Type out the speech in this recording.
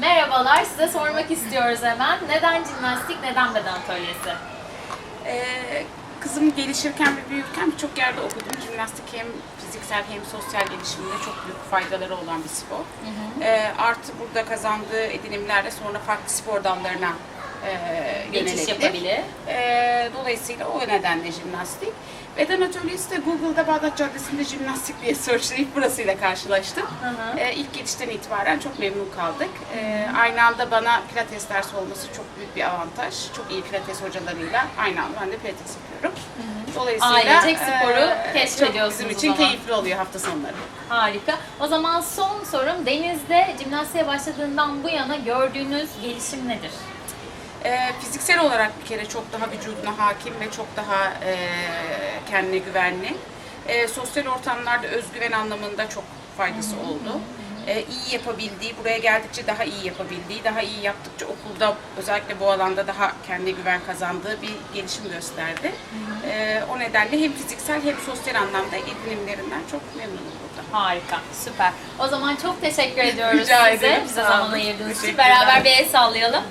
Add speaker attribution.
Speaker 1: merhabalar. Size sormak istiyoruz hemen. Neden jimnastik, neden beden atölyesi?
Speaker 2: Ee, kızım gelişirken ve büyürken birçok yerde okudum. Jimnastik hem fiziksel hem sosyal gelişiminde çok büyük faydaları olan bir spor. Ee, artı burada kazandığı edinimlerle sonra farklı spor dallarına e,
Speaker 1: Geçiş
Speaker 2: yönelebilir.
Speaker 1: yapabilir.
Speaker 2: Ee, dolayısıyla o nedenle jimnastik. Beden atölyesi de Google'da Bağdat Caddesi'nde jimnastik diye searchlayıp burasıyla karşılaştım.
Speaker 1: hı.
Speaker 2: Ee, ilk geçişten itibaren çok memnun kaldık. Ee, aynı anda bana pilates dersi olması çok büyük bir avantaj. Çok iyi pilates hocalarıyla aynı anda ben de pilates yapıyorum. Dolayısıyla
Speaker 1: Ailecek sporu
Speaker 2: e,
Speaker 1: keşfediyorsunuz
Speaker 2: bizim için keyifli oluyor hafta sonları.
Speaker 1: Harika. O zaman son sorum Deniz'de jimnastiğe başladığından bu yana gördüğünüz gelişim nedir?
Speaker 2: Ee, fiziksel olarak bir kere çok daha vücuduna hakim ve çok daha e, kendine güvenli. Ee, sosyal ortamlarda özgüven anlamında çok faydası oldu. Ee, iyi yapabildiği, buraya geldikçe daha iyi yapabildiği, daha iyi yaptıkça okulda özellikle bu alanda daha kendine güven kazandığı bir gelişim gösterdi. Ee, o nedenle hem fiziksel hem sosyal anlamda edinimlerinden çok memnunum burada.
Speaker 1: Harika, süper. O zaman çok teşekkür ediyoruz
Speaker 2: Rica
Speaker 1: size.
Speaker 2: ederim,
Speaker 1: Bize
Speaker 2: sağ
Speaker 1: zaman ayırdığınız için.
Speaker 2: Teşekkürler.
Speaker 1: Beraber bir el sallayalım.